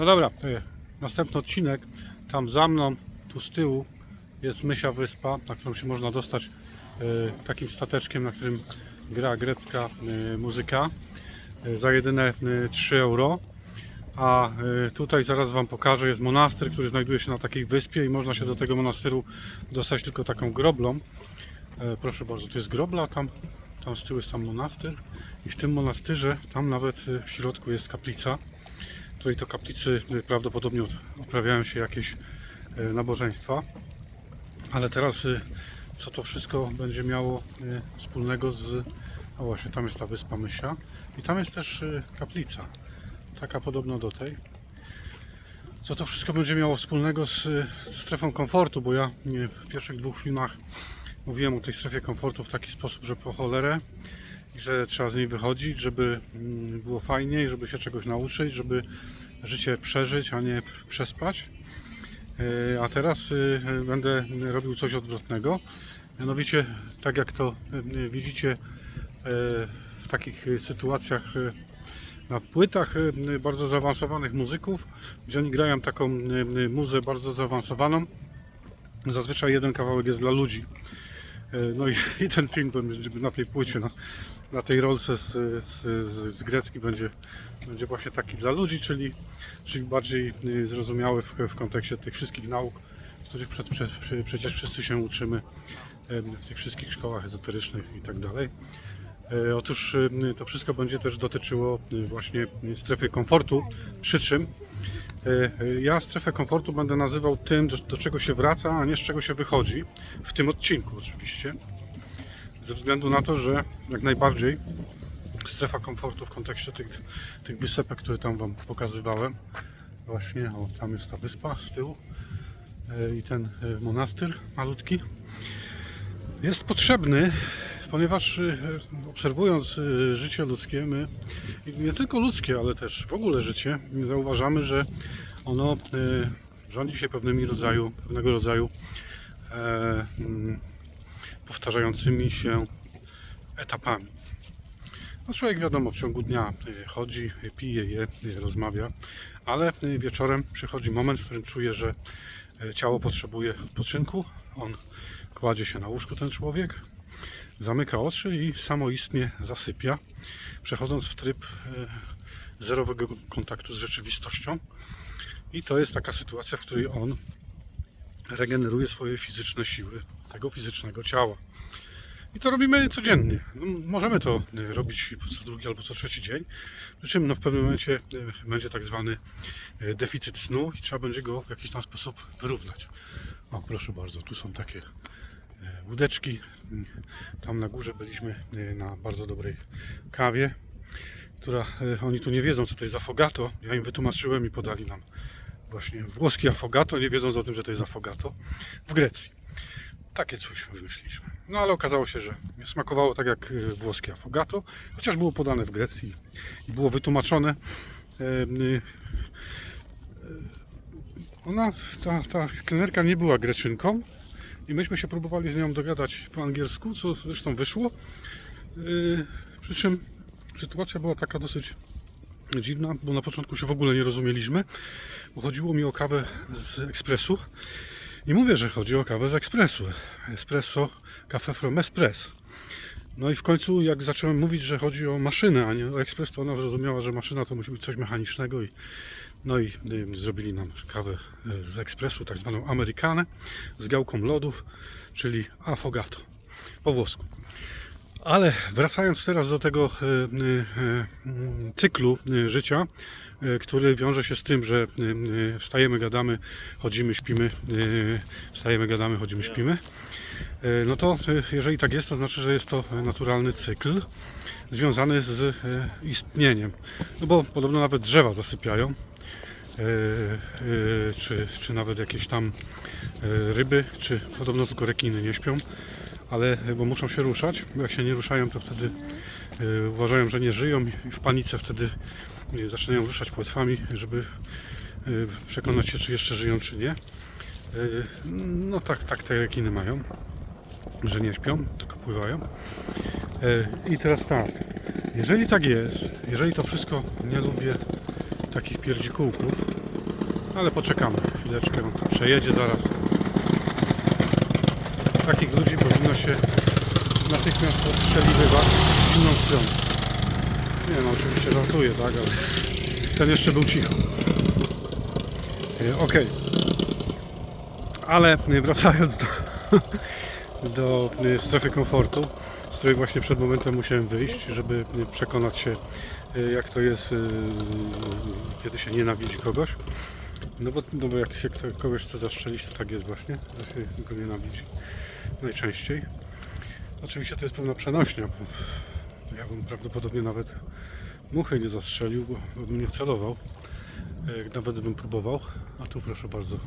No dobra, następny odcinek. Tam za mną, tu z tyłu jest Mysia Wyspa, na którą się można dostać e, takim stateczkiem, na którym gra grecka e, muzyka e, za jedyne e, 3 euro. A tutaj zaraz Wam pokażę, jest monastyr, który znajduje się na takiej wyspie i można się do tego monastyru dostać tylko taką groblą. Proszę bardzo, to jest grobla, tam, tam z tyłu jest tam monastyr i w tym monastyrze tam nawet w środku jest kaplica. Której to kaplicy e, prawdopodobnie od- odprawiają się jakieś e, nabożeństwa. Ale teraz e, co to wszystko będzie miało wspólnego z... A właśnie, tam jest ta wyspa Mysia i tam jest też kaplica. Taka podobno do tej. Co to wszystko będzie miało wspólnego z, ze strefą komfortu, bo ja w pierwszych dwóch filmach mówiłem o tej strefie komfortu w taki sposób, że po cholerę że trzeba z niej wychodzić, żeby mm, było fajniej, żeby się czegoś nauczyć, żeby życie przeżyć, a nie przespać. E, A teraz e, będę robił coś odwrotnego. Mianowicie, tak jak to e, widzicie e, w takich sytuacjach na płytach bardzo zaawansowanych muzyków, gdzie oni grają taką muzę bardzo zaawansowaną. Zazwyczaj jeden kawałek jest dla ludzi. E, No i, i ten film będzie na tej płycie, na, na tej rolce z, z, z, grecki będzie, będzie właśnie taki dla ludzi, czyli, czyli bardziej y, zrozumiały w, w kontekście tych wszystkich nauk, których przed, przed, prze- przecież wszyscy się uczymy w tych wszystkich szkołach ezoterycznych i tak dalej. E, Otóż y, to wszystko będzie też dotyczyło y, właśnie strefy komfortu, przy czym ja strefę komfortu będę nazywał tym, do, do czego się wraca, a nie z czego się wychodzi. W tym odcinku oczywiście. Ze względu na to, że jak najbardziej strefa komfortu w kontekście tych, tych wysepek, które tam Wam pokazywałem. Właśnie, o, tam jest ta wyspa z tyłu e, i ten monastyr malutki. Jest potrzebny, ponieważ obserwując życie ludzkie, my nie tylko ludzkie, ale też w ogóle życie, zauważamy, że ono e, rządzi się pewnymi rodzaju, pewnego rodzaju e, mm, powtarzającymi się etapami. No człowiek wiadomo w ciągu dnia y, chodzi, y, pije, je, rozmawia, ale wieczorem przychodzi moment, w którym czuje, że ciało potrzebuje odpoczynku. On kładzie się na łóżku ten człowiek, zamyka oczy i samoistnie zasypia, przechodząc w tryb y, zerowego kontaktu z rzeczywistością. I to jest taka sytuacja, w której on regeneruje swoje fizyczne siły tego fizycznego ciała. I to robimy codziennie. No, możemy to y, robić co drugi albo co trzeci dzień. Przy czym no, w pewnym momencie y, będzie tak zwany deficyt snu i trzeba będzie go w jakiś tam sposób wyrównać. O, proszę bardzo, tu są takie łódeczki. Tam na górze byliśmy y, na bardzo dobrej kawie, która y, oni tu nie wiedzą, co to jest affogato. Ja im wytłumaczyłem i podali nam właśnie włoski affogato, nie wiedząc o tym, że to jest affogato w Grecji. Takie coś wymyśliliśmy. No ale okazało się, że smakowało tak jak y, włoskie affogato, chociaż było podane w Grecji i było wytłumaczone. E, Ona, ta, ta kelnerka nie była greczynką i myśmy się próbowali z nią dogadać po angielsku, co zresztą wyszło. Y, Przy czym sytuacja była taka dosyć dziwna, bo na początku się w ogóle nie rozumieliśmy, bo chodziło mi o kawę z ekspresu. I mówię, że chodzi o kawę z ekspresu. Espresso, kafe from espresso. No i w końcu, jak zacząłem mówić, że chodzi o maszynę, a nie o ekspres, to ona zrozumiała, że maszyna to musi być coś mechanicznego. I, no i zrobili nam kawę y, z ekspresu, tak zwaną Amerykanę, z gałką lodów, czyli affogato po włosku. Ale wracając teraz do tego y, y, cyklu życia, który wiąże się z tym, że wstajemy, gadamy, chodzimy, śpimy, wstajemy, gadamy, chodzimy, śpimy, no to jeżeli tak jest, to znaczy, że jest to naturalny cykl związany z istnieniem. No bo podobno nawet drzewa zasypiają, czy, czy nawet jakieś tam y, ryby, czy podobno tylko rekiny nie śpią ale bo muszą się ruszać, bo jak się nie ruszają, to wtedy uważają, że nie żyją i w panice wtedy zaczynają ruszać płetwami, żeby przekonać się, czy jeszcze żyją, czy nie. No tak, tak te rekiny mają, że nie śpią, tylko pływają. I teraz tak, jeżeli tak jest, jeżeli to wszystko nie lubię takich pierdzikułków, Ale poczekamy chwileczkę, on tu przejedzie zaraz. Takich ludzi powinno się natychmiast odstrzeliwywać w inną stronę. Nie no, oczywiście żartuję, tak, ale ten jeszcze był cicho. E, Okej. Ale e, wracając do, do e, strefy komfortu, z której właśnie przed momentem musiałem wyjść, żeby przekonać się, jak to jest, e, kiedy się nienawidzi kogoś. No bo, no bo jak się kogoś chce zastrzelić, to tak jest właśnie, że się go nienawidzi najczęściej. Oczywiście to jest pewna przenośnia, bo ja bym prawdopodobnie nawet muchy nie zastrzelił, bo, bym nie wcelował. E, Nawet bym próbował, a tu proszę bardzo, e,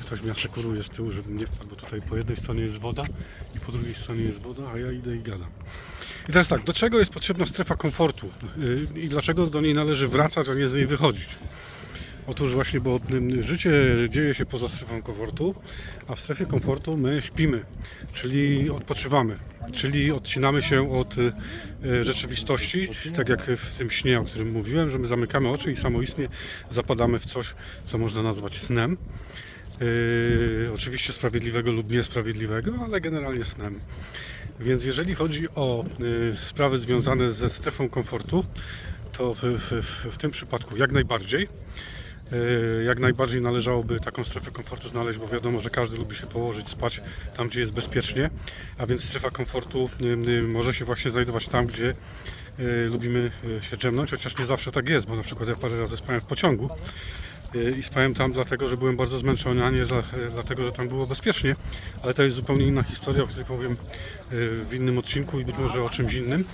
ktoś mnie asekuruje z tyłu, żebym nie wpadł, bo tutaj po jednej stronie jest woda i po drugiej stronie jest woda, a ja idę i gadam. I teraz tak, do czego jest potrzebna strefa komfortu E, i dlaczego do niej należy wracać, a nie z niej wychodzić? Otóż właśnie, bo mm, życie dzieje się poza strefą komfortu, a w strefie komfortu my śpimy, czyli odpoczywamy, czyli odcinamy się od e, rzeczywistości, tak jak w tym śnie, o którym mówiłem, że my zamykamy oczy i samoistnie zapadamy w coś, co można nazwać snem. Yy, oczywiście sprawiedliwego lub niesprawiedliwego, ale generalnie snem. Więc jeżeli chodzi o y, sprawy związane ze strefą komfortu, to w, w, w, tym przypadku jak najbardziej. Y, Jak najbardziej należałoby taką strefę komfortu znaleźć, bo wiadomo, że każdy lubi się położyć, spać tam, gdzie jest bezpiecznie, a więc strefa komfortu y, może się właśnie znajdować tam, gdzie lubimy się drzemnąć, chociaż nie zawsze tak jest, bo na przykład ja parę razy spałem w pociągu i spałem tam dlatego, że byłem bardzo zmęczony, a nie y, dlatego, że tam było bezpiecznie, ale to jest zupełnie inna historia, o której powiem y, w innym odcinku i być może o czymś innym.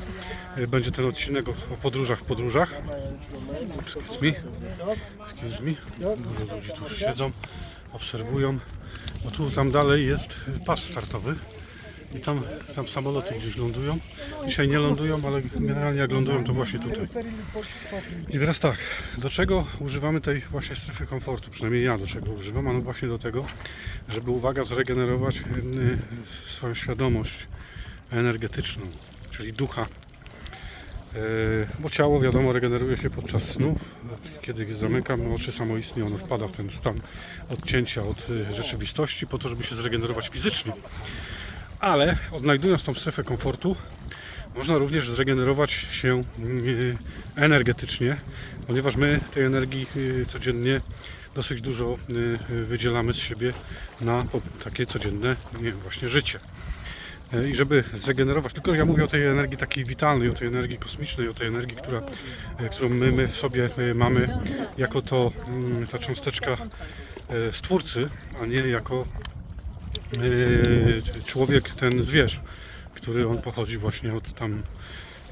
Y, Będzie ten odcinek o, podróżach w podróżach. Excuse me. Excuse me. Dużo ludzi tu siedzą, obserwują. Bo tu tam dalej jest pas startowy. I tam, tam samoloty gdzieś lądują. Dzisiaj nie lądują, ale generalnie jak lądują to właśnie tutaj. I teraz tak, do czego używamy tej właśnie strefy komfortu? Przynajmniej ja do czego używam, a no właśnie do tego, żeby uwaga zregenerować y, swoją świadomość energetyczną, czyli ducha. E, Bo ciało, wiadomo, regeneruje się podczas snu. Kiedy zamykam oczy samoistnie, ono wpada w ten stan odcięcia od y, rzeczywistości, po to, żeby się zregenerować fizycznie. Ale odnajdując tą strefę komfortu, można również zregenerować się y, energetycznie, ponieważ my tej energii y, codziennie dosyć dużo y, wydzielamy z siebie na takie codzienne właśnie życie. E, I żeby zregenerować, tylko ja mówię o tej energii takiej witalnej, o tej energii kosmicznej, o tej energii, która, e, którą my, my w sobie e, mamy jako to mm, ta cząsteczka e, stwórcy, a nie jako e, człowiek ten zwierz, który on pochodzi właśnie od tam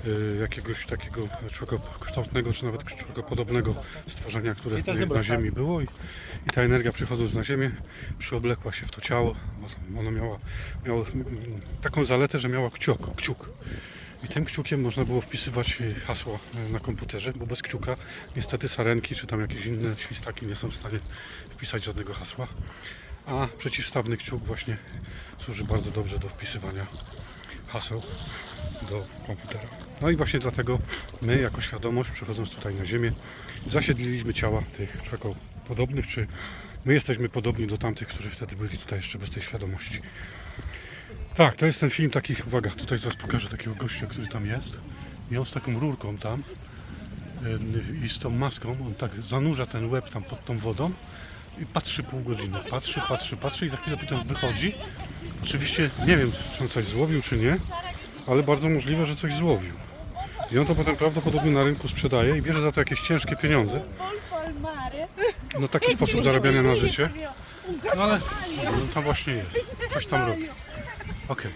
e, jakiegoś takiego człowiekokształtnego, czy nawet człowiekopodobnego stworzenia, które na Ziemi było i, i ta energia przychodząc na Ziemię przyoblekła się w to ciało. Ono miało, miało mm, taką zaletę, że miała kciuk, kciuk. I tym kciukiem można było wpisywać hasła na komputerze, bo bez kciuka niestety sarenki czy tam jakieś inne świstaki nie są w stanie wpisać żadnego hasła. A przeciwstawny kciuk właśnie służy bardzo dobrze do wpisywania haseł do komputera. No i właśnie dlatego my jako świadomość przechodząc tutaj na Ziemię zasiedliliśmy ciała tych człowiekopodobnych, czy my jesteśmy podobni do tamtych, którzy wtedy byli tutaj jeszcze bez tej świadomości. Tak, to jest ten film taki, uwaga, tutaj zaraz pokażę takiego gościa, który tam jest i on z taką rurką tam ym, i z tą maską, on tak zanurza ten łeb tam pod tą wodą i patrzy pół godziny, patrzy, patrzy, patrzy i za chwilę potem wychodzi. Oczywiście nie wiem, czy on coś złowił, czy nie, ale bardzo możliwe, że coś złowił. I on to potem prawdopodobnie na rynku sprzedaje i bierze za to jakieś ciężkie pieniądze. No taki sposób zarabiania na życie. No ale no, tam właśnie jest. Coś tam robi. Okej.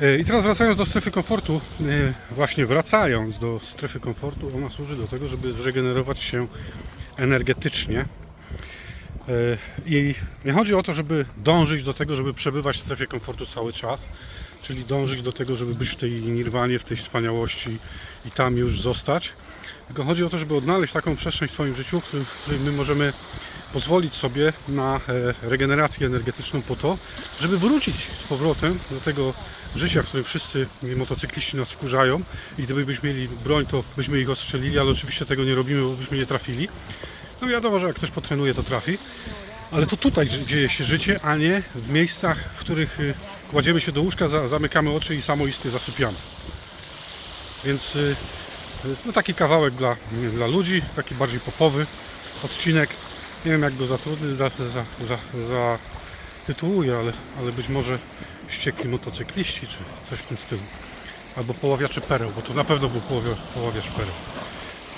E, I teraz wracając do strefy komfortu, e, właśnie wracając do strefy komfortu, ona służy do tego, żeby zregenerować się energetycznie. E, I nie chodzi o to, żeby dążyć do tego, żeby przebywać w strefie komfortu cały czas, czyli dążyć do tego, żeby być w tej nirwanie, w tej wspaniałości i tam już zostać. Tylko chodzi o to, żeby odnaleźć taką przestrzeń w swoim życiu, w której my możemy pozwolić sobie na e, regenerację energetyczną po to, żeby wrócić z powrotem do tego życia, w którym wszyscy motocykliści nas wkurzają i gdybyśmy mieli broń, to byśmy ich ostrzelili, ale oczywiście tego nie robimy, bo byśmy nie trafili. No wiadomo, że jak ktoś potrenuje, to trafi. Ale to tutaj dzie- dzieje się życie, a nie w miejscach, w których y, kładziemy się do łóżka, za, zamykamy oczy i samoistnie zasypiamy. Więc y, y, no taki kawałek dla, dla ludzi, taki bardziej popowy odcinek. Nie wiem jak go zatrudnię, za, za, za, za tytułuję, ale, ale być może ściekli motocykliści czy coś w tym stylu. Albo poławiacze pereł, bo to na pewno był poławia, poławiacz pereł.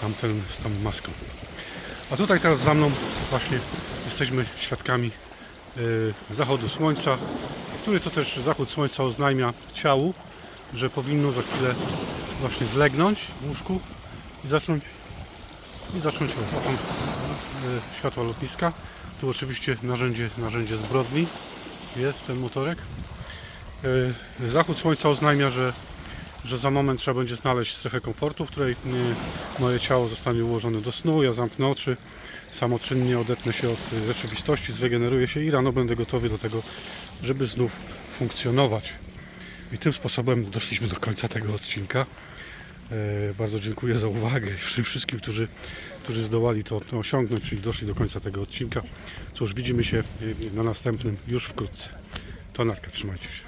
Tamten z tą maską. A tutaj teraz za mną właśnie jesteśmy świadkami y, zachodu słońca, który to też zachód słońca oznajmia ciału, że powinno za chwilę właśnie zlegnąć w łóżku i zacząć i zacząć o, tam, y, światła lotniska. Tu oczywiście narzędzie, narzędzie zbrodni jest ten motorek. Y, Zachód słońca oznajmia, że, że za moment trzeba będzie znaleźć strefę komfortu, w której y, moje ciało zostanie ułożone do snu, ja zamknę oczy, samoczynnie odetnę się od y, rzeczywistości, zregeneruję się i rano będę gotowy do tego, żeby znów funkcjonować. I tym sposobem doszliśmy do końca tego odcinka. E, Bardzo dziękuję za uwagę wszystkim, którzy, którzy zdołali to, to osiągnąć, czyli doszli do końca tego odcinka. Cóż, widzimy się e, na następnym już wkrótce. To narka, trzymajcie się.